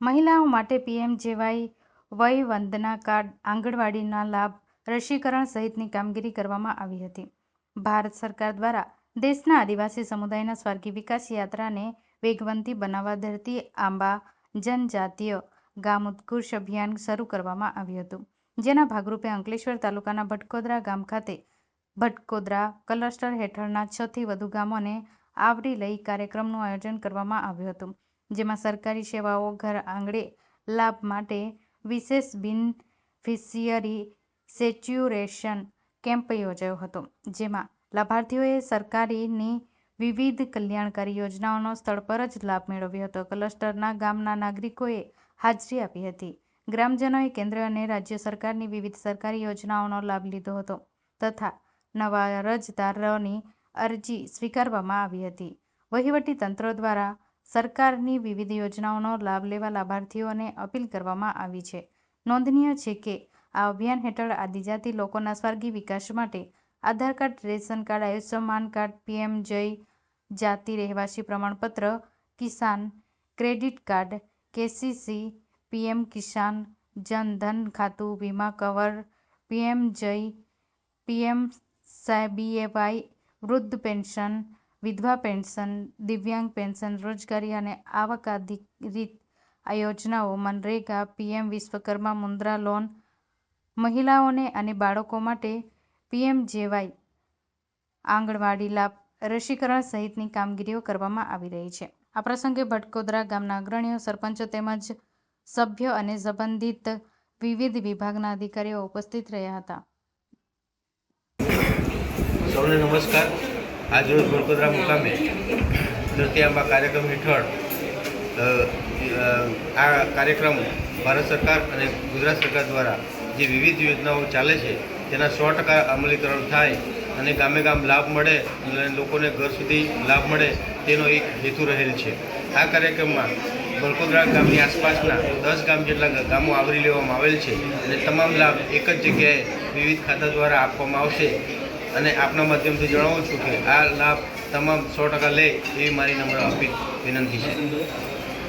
મહિલાઓ માટે પીએમજેવાય વય વંદના કાર્ડ, આંગણવાડીના લાભ, રસીકરણ સહિતની કામગીરી કરવામાં આવી હતી. ભારત સરકાર દ્વારા દેશના આદિવાસી સમુદાયના સ્વર્ગીય વિકાસ યાત્રાને વેગવંતી બનાવવા ધરતી આંબા જનજાતીય ગામ ઉત્કૃષ અભિયાન શરૂ કરવામાં આવ્યું હતું. જેના ભાગરૂપે અંકલેશ્વર તાલુકાના ભટકોદરા ગામ ખાતે ભટકોદરા ક્લસ્ટર હેઠળના છથી વધુ ગામોને આવરી લઈ કાર્યક્રમનું આયોજન કરવામાં આવ્યું હતું. જેમાં સરકારી સેવાઓ ઘર આંગણે લાભ માટે વિશેષ બિનફિશિયરી સેચ્યુરેશન કેમ્પ યોજાયો હતો. જેમાં લાભાર્થીઓએ સરકારની વિવિધ કલ્યાણકારી યોજનાઓનો સ્થળ પર જ લાભ મેળવ્યો હતો. ક્લસ્ટરના ગામના નાગરિકોએ હાજરી આપી હતી. ગ્રામજનોએ કેન્દ્ર અને રાજ્ય સરકારની વિવિધ સરકારી યોજનાઓનો લાભ લીધો હતો તથા નવા અરજદારોની અરજી સ્વીકારવામાં આવી હતી. વહીવટી તંત્ર દ્વારા સરકારની વિવિધ યોજનાઓનો લાભ લેવા લાભાર્થીઓને અપીલ કરવામાં આવી છે. નોંધનીય છે કે આ અભિયાન હેઠળ આદિજાતિ લોકોના સર્વાંગી વિકાસ માટે Aadhaar card, ration card, Ayushman card, PM JAY જાતિ રહેવાસી પ્રમાણપત્ર, Kisan credit card, KCC, PM Kisan Jan Dhan ખાતું, વીમા cover, PM JAY PM PMBY, વૃદ્ધ પેન્શન, વિધવા પેન્શન, દિવ્યાંગ પેન્શન, રોજગારી અને આવક આધારિત યોજનાઓ, મનરેગા, પીએમ વિશ્વકર્મા મુદ્રા લોન, મહિલાઓને અને બાળકો માટે પીએમ જેવાય આંગણવાડી લાભ રસીકરણ સહિતની કામગીરીઓ કરવામાં આવી રહી છે. આ પ્રસંગે ભટકોદરા ગામના અગ્રણીઓ, સરપંચો તેમજ સભ્યો અને સંબંધિત વિવિધ વિભાગના અધિકારીઓ ઉપસ્થિત રહ્યા હતા. સૌને નમસ્કાર આજરોજ વડોદરા મુકામે આંબા કાર્યક્રમ હેઠળ આ કાર્યક્રમ ભારત સરકાર અને ગુજરાત સરકાર દ્વારા જે વિવિધ યોજનાઓ ચાલે છે, તેના સો ટકા અમલીકરણ થાય અને ગામે ગામ લાભ મળે અને લોકોને ઘર સુધી લાભ મળે તેનો એક હેતુ રહેલ છે. આ કાર્યક્રમમાં બળકોદરા ગામની આસપાસના દસ ગામ જેટલા ગામો આવરી લેવામાં આવેલ છે અને તમામ લાભ એક જ જગ્યાએ વિવિધ ખાતા દ્વારા આપવામાં આવશે. અને આપના માધ્યમથી જણાવું છું કે આ લાભ તમામ સો ટકા લે એવી મારી નમ્ર અપીલ વિનંતી છે.